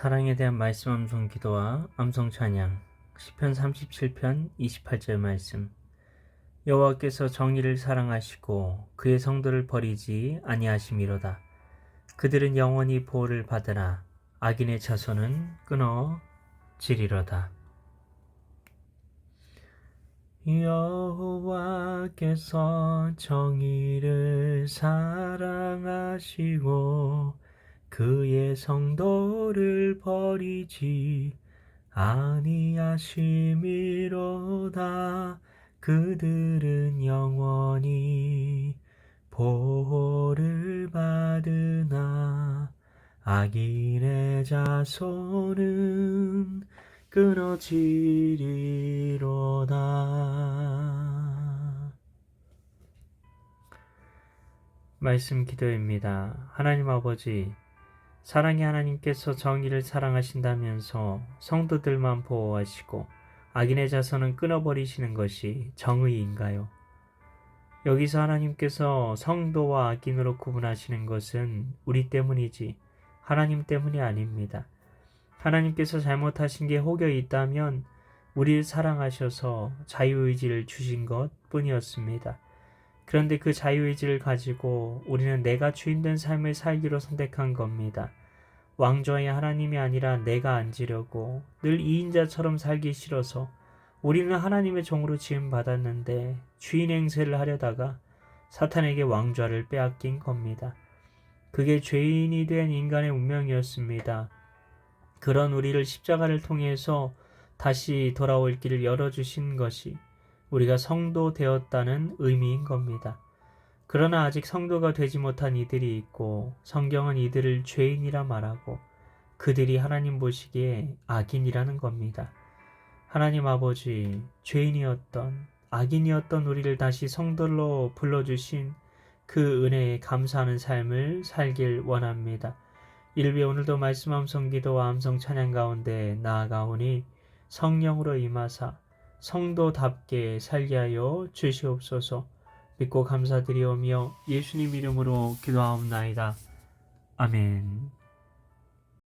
사랑에 대한 말씀 암송 기도와 암송 찬양 시편 37편 28절 말씀. 여호와께서 정의를 사랑하시고 그의 성도를 버리지 아니하심이로다. 그들은 영원히 보호를 받으나 악인의 자손은 끊어지리로다. 여호와께서 정의를 사랑하시고 그의 성도를 버리지 아니하심이로다 그들은 영원히 보호를 받으나 악인의 자손은 끊어지리로다 말씀 기도입니다. 하나님 아버지 사랑의 하나님께서 정의를 사랑하신다면서 성도들만 보호하시고 악인의 자손은 끊어버리시는 것이 정의인가요? 여기서 하나님께서 성도와 악인으로 구분하시는 것은 우리 때문이지 하나님 때문이 아닙니다. 하나님께서 잘못하신 게 혹여 있다면 우리를 사랑하셔서 자유의지를 주신 것 뿐이었습니다. 그런데 그 자유의지를 가지고 우리는 내가 주인된 삶을 살기로 선택한 겁니다. 왕좌의 하나님이 아니라 내가 앉으려고 늘 2인자처럼 살기 싫어서 우리는 하나님의 종으로 지음 받았는데 주인 행세를 하려다가 사탄에게 왕좌를 빼앗긴 겁니다. 그게 죄인이 된 인간의 운명이었습니다. 그런 우리를 십자가를 통해서 다시 돌아올 길을 열어주신 것이 우리가 성도 되었다는 의미인 겁니다. 그러나 아직 성도가 되지 못한 이들이 있고 성경은 이들을 죄인이라 말하고 그들이 하나님 보시기에 악인이라는 겁니다. 하나님 아버지, 죄인이었던 악인이었던 우리를 다시 성도로 불러주신 그 은혜에 감사하는 삶을 살길 원합니다. 일비 오늘도 말씀 암송 기도와 암송 찬양 가운데 나아가오니 성령으로 임하사 성도답게 살게 하여 주시옵소서 믿고 감사드리오며 예수님 이름으로 기도하옵나이다. 아멘.